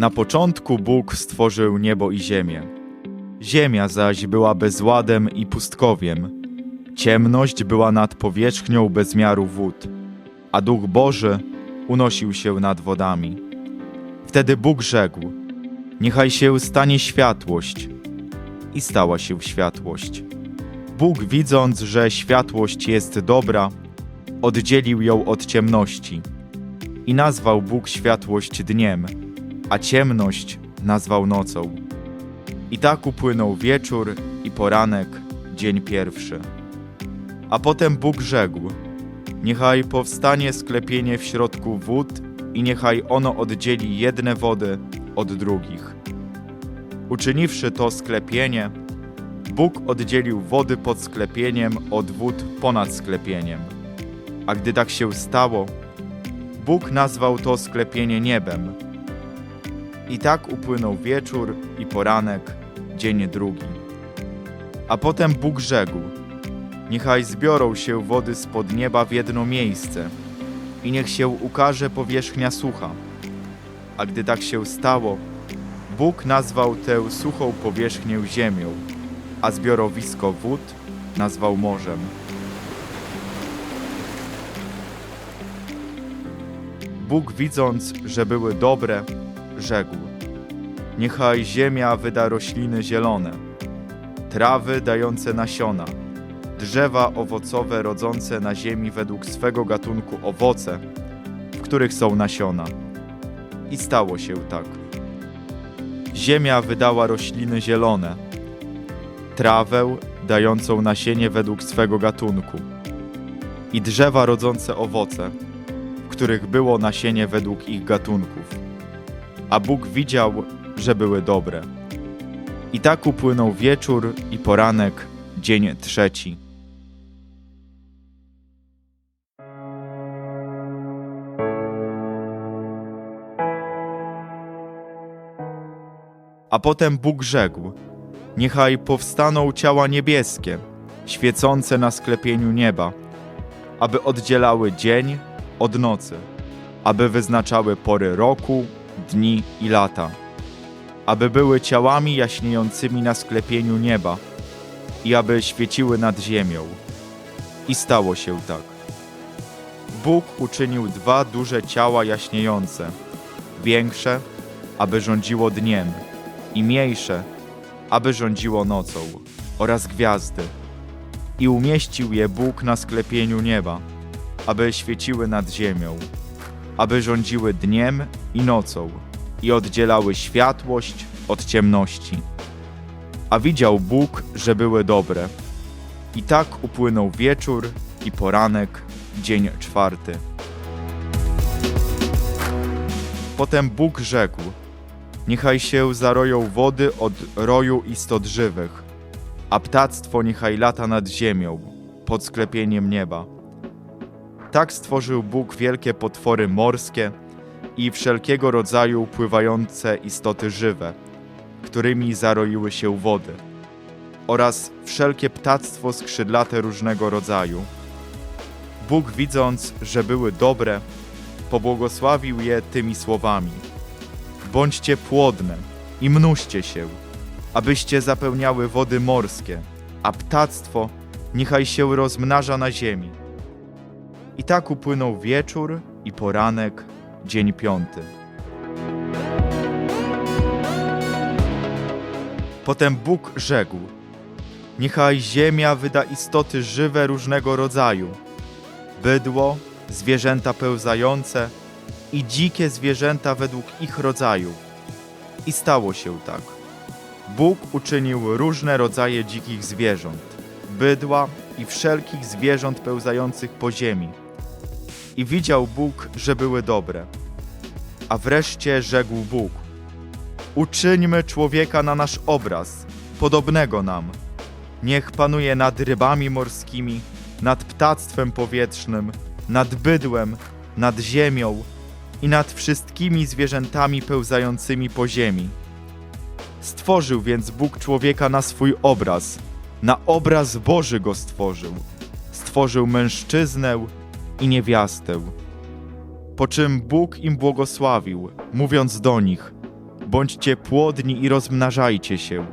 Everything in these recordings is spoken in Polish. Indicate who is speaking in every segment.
Speaker 1: Na początku Bóg stworzył niebo i ziemię. Ziemia zaś była bezładem i pustkowiem. Ciemność była nad powierzchnią bezmiaru wód, a Duch Boży unosił się nad wodami. Wtedy Bóg rzekł: Niechaj się stanie światłość. I stała się światłość. Bóg, widząc, że światłość jest dobra, oddzielił ją od ciemności. I nazwał Bóg światłość dniem, a ciemność nazwał nocą. I tak upłynął wieczór i poranek, dzień pierwszy. A potem Bóg rzekł: Niechaj powstanie sklepienie w środku wód i niechaj ono oddzieli jedne wody od drugich. Uczyniwszy to sklepienie, Bóg oddzielił wody pod sklepieniem od wód ponad sklepieniem. A gdy tak się stało, Bóg nazwał to sklepienie niebem. I tak upłynął wieczór i poranek, dzień drugi. A potem Bóg rzekł: Niechaj zbiorą się wody spod nieba w jedno miejsce, i niech się ukaże powierzchnia sucha. A gdy tak się stało, Bóg nazwał tę suchą powierzchnię ziemią, a zbiorowisko wód nazwał morzem. Bóg widząc, że były dobre, rzekł: Niechaj ziemia wyda rośliny zielone, trawy dające nasiona, drzewa owocowe rodzące na ziemi według swego gatunku owoce, w których są nasiona. I stało się tak. Ziemia wydała rośliny zielone, trawę dającą nasienie według swego gatunku i drzewa rodzące owoce, w których było nasienie według ich gatunków. A Bóg widział, że były dobre. I tak upłynął wieczór i poranek, dzień trzeci. A potem Bóg rzekł: Niechaj powstaną ciała niebieskie, świecące na sklepieniu nieba, aby oddzielały dzień od nocy, aby wyznaczały pory roku, dni i lata, aby były ciałami jaśniejącymi na sklepieniu nieba i aby świeciły nad ziemią. I stało się tak. Bóg uczynił dwa duże ciała jaśniejące, większe, aby rządziło dniem, i mniejsze, aby rządziło nocą, oraz gwiazdy. I umieścił je Bóg na sklepieniu nieba, aby świeciły nad ziemią, aby rządziły dniem i nocą i oddzielały światłość od ciemności. A widział Bóg, że były dobre. I tak upłynął wieczór i poranek, dzień czwarty. Potem Bóg rzekł: Niechaj się zaroją wody od roju istot żywych, a ptactwo niechaj lata nad ziemią, pod sklepieniem nieba. Tak stworzył Bóg wielkie potwory morskie i wszelkiego rodzaju pływające istoty żywe, którymi zaroiły się wody, oraz wszelkie ptactwo skrzydlate różnego rodzaju. Bóg widząc, że były dobre, pobłogosławił je tymi słowami – Bądźcie płodne i mnóżcie się, abyście zapełniały wody morskie, a ptactwo niechaj się rozmnaża na ziemi. I tak upłynął wieczór i poranek, dzień piąty. Potem Bóg rzekł: Niechaj ziemia wyda istoty żywe różnego rodzaju, bydło, zwierzęta pełzające, i dzikie zwierzęta według ich rodzaju. I stało się tak. Bóg uczynił różne rodzaje dzikich zwierząt, bydła i wszelkich zwierząt pełzających po ziemi. I widział Bóg, że były dobre. A wreszcie rzekł Bóg: Uczyńmy człowieka na nasz obraz, podobnego nam. Niech panuje nad rybami morskimi, nad ptactwem powietrznym, nad bydłem, nad ziemią i nad wszystkimi zwierzętami pełzającymi po ziemi. Stworzył więc Bóg człowieka na swój obraz, na obraz Boży go stworzył. Stworzył mężczyznę i niewiastę. Po czym Bóg im błogosławił, mówiąc do nich: Bądźcie płodni i rozmnażajcie się,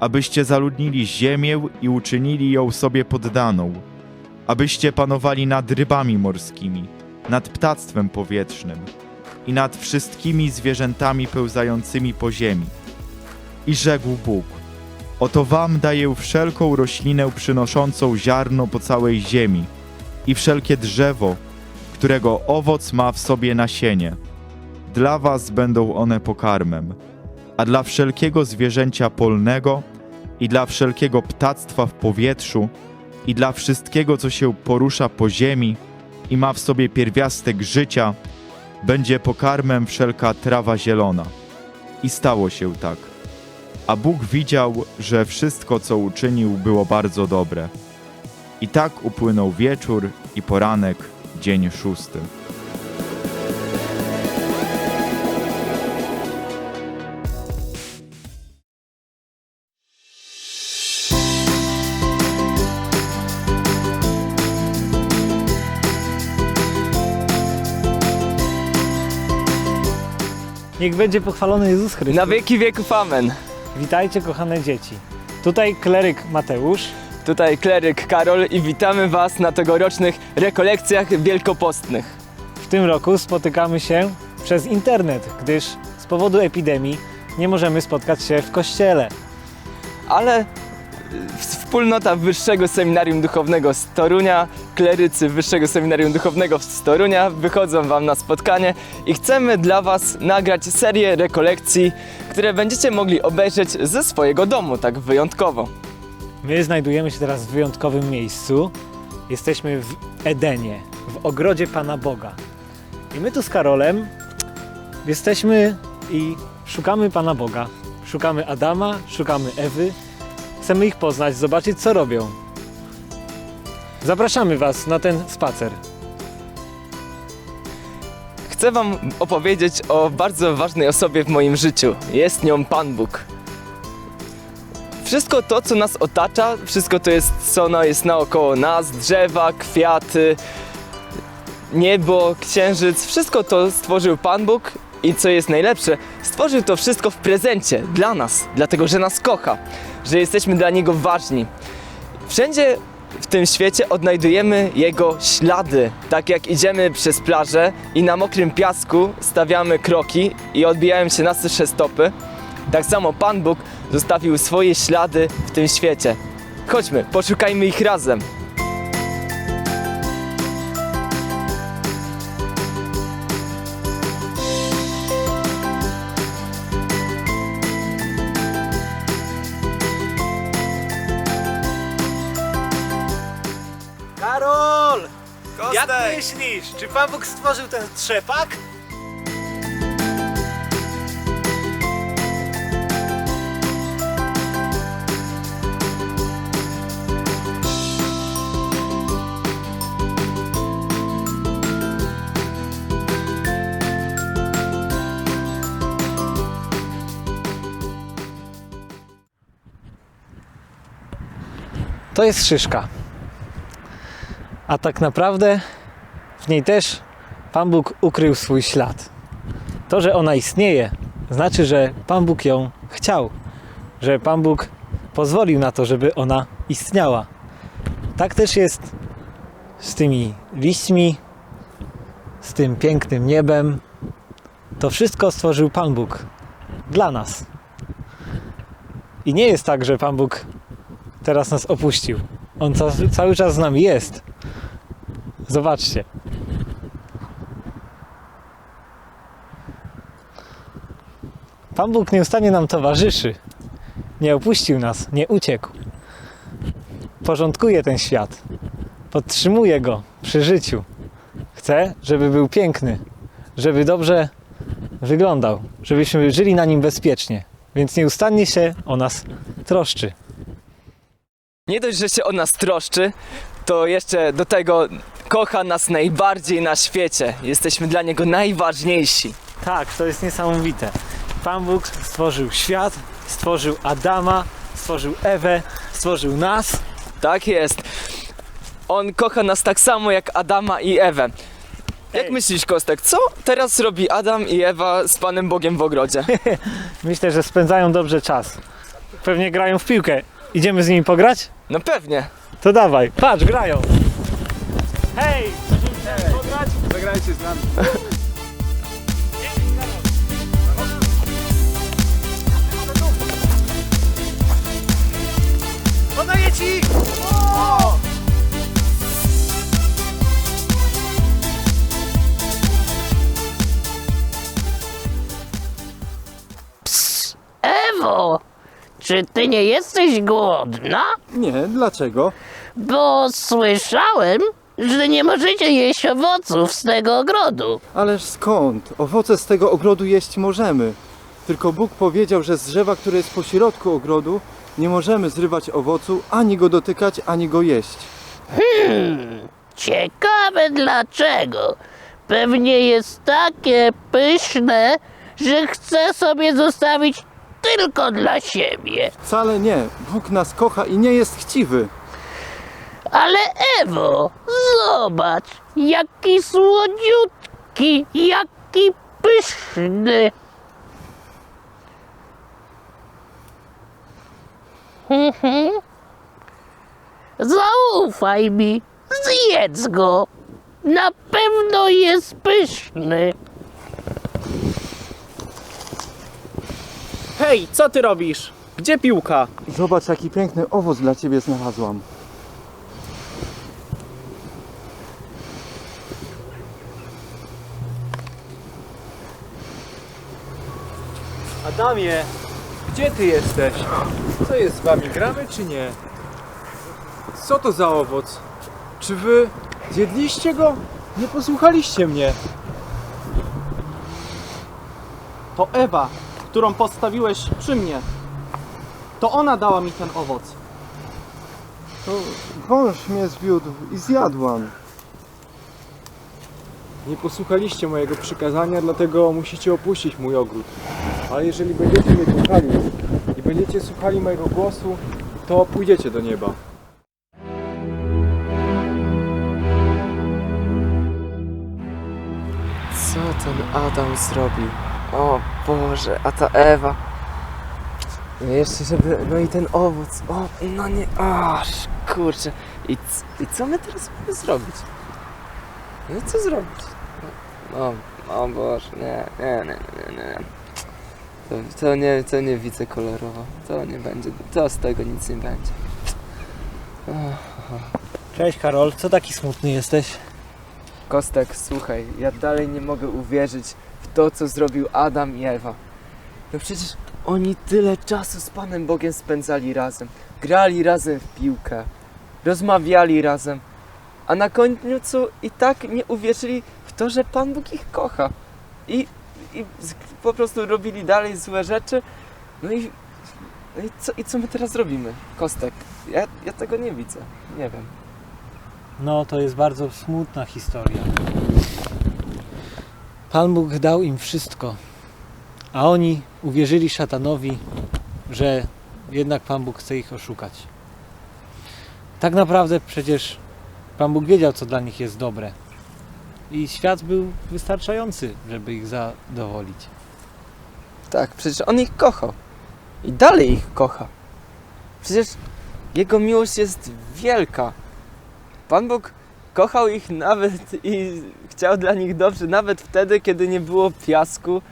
Speaker 1: abyście zaludnili ziemię i uczynili ją sobie poddaną, abyście panowali nad rybami morskimi, nad ptactwem powietrznym i nad wszystkimi zwierzętami pełzającymi po ziemi. I rzekł Bóg: Oto wam daję wszelką roślinę przynoszącą ziarno po całej ziemi i wszelkie drzewo, którego owoc ma w sobie nasienie. Dla was będą one pokarmem, a dla wszelkiego zwierzęcia polnego i dla wszelkiego ptactwa w powietrzu i dla wszystkiego, co się porusza po ziemi i ma w sobie pierwiastek życia, będzie pokarmem wszelka trawa zielona. I stało się tak. A Bóg widział, że wszystko, co uczynił, było bardzo dobre. I tak upłynął wieczór i poranek, dzień szósty.
Speaker 2: Niech będzie pochwalony Jezus Chrystus.
Speaker 3: Na wieki wieków amen.
Speaker 2: Witajcie kochane dzieci. Tutaj kleryk Mateusz.
Speaker 3: Tutaj kleryk Karol i witamy Was na tegorocznych rekolekcjach wielkopostnych.
Speaker 2: W tym roku spotykamy się przez internet, gdyż z powodu epidemii nie możemy spotkać się w kościele.
Speaker 3: Ale wspólnota Wyższego Seminarium Duchownego z Torunia, klerycy Wyższego Seminarium Duchownego z Torunia wychodzą Wam na spotkanie i chcemy dla Was nagrać serię rekolekcji, które będziecie mogli obejrzeć ze swojego domu, tak wyjątkowo.
Speaker 2: My znajdujemy się teraz w wyjątkowym miejscu. Jesteśmy w Edenie, w ogrodzie Pana Boga. I my tu z Karolem jesteśmy i szukamy Pana Boga. Szukamy Adama, szukamy Ewy. Chcemy ich poznać, zobaczyć co robią. Zapraszamy Was na ten spacer.
Speaker 3: Chcę Wam opowiedzieć o bardzo ważnej osobie w moim życiu. Jest nią Pan Bóg. Wszystko to, co nas otacza, wszystko to jest, co jest naokoło nas, drzewa, kwiaty, niebo, księżyc, wszystko to stworzył Pan Bóg i co jest najlepsze, stworzył to wszystko w prezencie dla nas, dlatego że nas kocha, że jesteśmy dla Niego ważni. Wszędzie w tym świecie odnajdujemy Jego ślady. Tak jak idziemy przez plażę i na mokrym piasku stawiamy kroki i odbijają się nasze stopy, tak samo Pan Bóg zostawił swoje ślady w tym świecie. Chodźmy, poszukajmy ich razem.
Speaker 2: Myślisz, czy Pan Bóg stworzył ten trzepak? To jest szyszka. A tak naprawdę w niej też Pan Bóg ukrył swój ślad. To, że ona istnieje, znaczy, że Pan Bóg ją chciał, że Pan Bóg pozwolił na to, żeby ona istniała. Tak też jest z tymi liśćmi, z tym pięknym niebem. To wszystko stworzył Pan Bóg dla nas. I nie jest tak, że Pan Bóg teraz nas opuścił. On ca- cały czas z nami jest. Zobaczcie. Pan Bóg nieustannie nam towarzyszy. Nie opuścił nas, nie uciekł. Porządkuje ten świat. Podtrzymuje go przy życiu. Chce, żeby był piękny, żeby dobrze wyglądał, żebyśmy żyli na nim bezpiecznie. Więc nieustannie się o nas troszczy.
Speaker 3: Nie dość, że się o nas troszczy, to jeszcze do tego kocha nas najbardziej na świecie. Jesteśmy dla Niego najważniejsi.
Speaker 2: Tak, to jest niesamowite. Pan Bóg stworzył świat, stworzył Adama, stworzył Ewę, stworzył nas.
Speaker 3: Tak jest. On kocha nas tak samo jak Adama i Ewę. Jak myślisz, Kostek, co teraz robi Adam i Ewa z Panem Bogiem w ogrodzie?
Speaker 2: Myślę, że spędzają dobrze czas. Pewnie grają w piłkę. Idziemy z nimi pograć?
Speaker 3: No pewnie.
Speaker 2: To dawaj, patrz, grają. Hej!
Speaker 4: Zagrajcie z nami.
Speaker 5: Czy ty nie jesteś głodna?
Speaker 4: Nie, dlaczego?
Speaker 5: Bo słyszałem, że nie możecie jeść owoców z tego ogrodu.
Speaker 4: Ależ skąd? Owoce z tego ogrodu jeść możemy. Tylko Bóg powiedział, że z drzewa, które jest pośrodku ogrodu, nie możemy zrywać owocu, ani go dotykać, ani go jeść.
Speaker 5: Ciekawe dlaczego. Pewnie jest takie pyszne, że chce sobie zostawić tylko dla siebie.
Speaker 4: Wcale nie. Bóg nas kocha i nie jest chciwy.
Speaker 5: Ale Ewo, zobacz, jaki słodziutki, jaki pyszny. Mhm. Zaufaj mi, zjedz go. Na pewno jest pyszny.
Speaker 6: Hej, co ty robisz? Gdzie piłka?
Speaker 4: Zobacz, jaki piękny owoc dla ciebie znalazłam.
Speaker 6: Adamie, gdzie ty jesteś? Co jest z wami, gramy czy nie? Co to za owoc? Czy wy zjedliście go? Nie posłuchaliście mnie. To Ewa, którą postawiłeś przy mnie. To ona dała mi ten owoc.
Speaker 4: To wąż mnie zwiódł i zjadłam.
Speaker 6: Nie posłuchaliście mojego przykazania, dlatego musicie opuścić mój ogród. Ale jeżeli będziecie mnie słuchali i będziecie słuchali mojego głosu, to pójdziecie do nieba.
Speaker 3: Co ten Adam zrobił? O Boże, a ta Ewa. No jeszcze żeby, no i ten owoc. O, no nie, aż kurczę. I, I co my teraz mamy zrobić? No co zrobić? No, o Boże, nie, nie, nie, nie, nie. To, to nie, to nie widzę kolorowo. To nie będzie, to z tego nic nie będzie.
Speaker 2: Cześć Karol, co taki smutny jesteś?
Speaker 3: Kostek, słuchaj, ja dalej nie mogę uwierzyć to, co zrobił Adam i Ewa. No przecież oni tyle czasu z Panem Bogiem spędzali razem. Grali razem w piłkę, rozmawiali razem, a na końcu i tak nie uwierzyli w to, że Pan Bóg ich kocha. I, i po prostu robili dalej złe rzeczy. No i, no i, co, i co my teraz robimy? Kostek, ja, ja tego nie widzę. Nie wiem.
Speaker 2: No, to jest bardzo smutna historia. Pan Bóg dał im wszystko, a oni uwierzyli szatanowi, że jednak Pan Bóg chce ich oszukać. Tak naprawdę przecież Pan Bóg wiedział, co dla nich jest dobre. I świat był wystarczający, żeby ich zadowolić.
Speaker 3: Tak, przecież on ich kochał. I dalej ich kocha. Przecież jego miłość jest wielka. Pan Bóg kochał ich nawet i chciał dla nich dobrze, nawet wtedy, kiedy nie było piasku,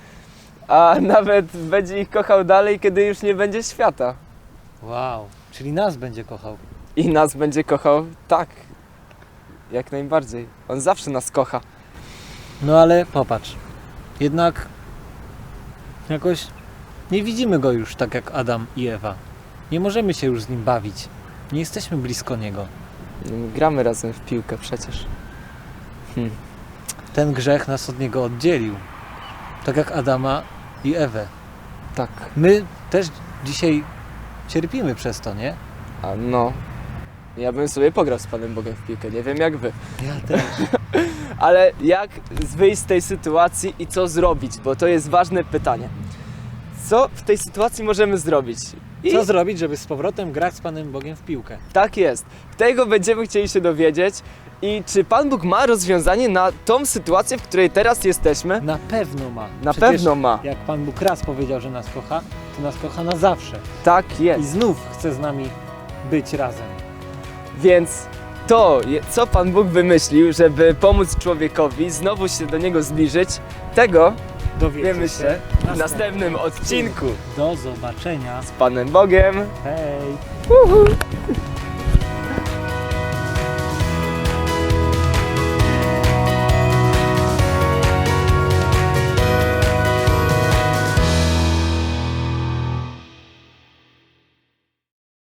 Speaker 3: a nawet będzie ich kochał dalej, kiedy już nie będzie świata.
Speaker 2: Wow, czyli nas będzie kochał.
Speaker 3: I nas będzie kochał tak. Jak najbardziej. On zawsze nas kocha.
Speaker 2: No ale popatrz, jednak jakoś nie widzimy go już tak jak Adam i Ewa. Nie możemy się już z nim bawić. Nie jesteśmy blisko niego.
Speaker 3: Gramy razem w piłkę przecież.
Speaker 2: Ten grzech nas od niego oddzielił. Tak jak Adama i Ewę.
Speaker 3: Tak.
Speaker 2: My też dzisiaj cierpimy przez to, nie?
Speaker 3: A no. Ja bym sobie pograł z Panem Bogiem w piłkę. Nie wiem jak wy.
Speaker 2: Ja też.
Speaker 3: Ale jak wyjść z tej sytuacji i co zrobić? Bo to jest ważne pytanie. Co w tej sytuacji możemy zrobić? I
Speaker 2: Co zrobić, żeby z powrotem grać z Panem Bogiem w piłkę?
Speaker 3: tak jest. Tego będziemy chcieli się dowiedzieć. I czy Pan Bóg ma rozwiązanie na tą sytuację, w której teraz jesteśmy?
Speaker 2: Na pewno ma.
Speaker 3: Na
Speaker 2: Przecież
Speaker 3: pewno ma.
Speaker 2: Jak Pan Bóg raz powiedział, że nas kocha, to nas kocha na zawsze.
Speaker 3: Tak
Speaker 2: I
Speaker 3: jest.
Speaker 2: znów chce z nami być razem.
Speaker 3: Więc to, je- co Pan Bóg wymyślił, żeby pomóc człowiekowi znowu się do niego zbliżyć, tego
Speaker 2: Dowiecie
Speaker 3: wiemy się w następnym odcinku
Speaker 2: Do zobaczenia.
Speaker 3: z Panem Bogiem.
Speaker 2: Hej!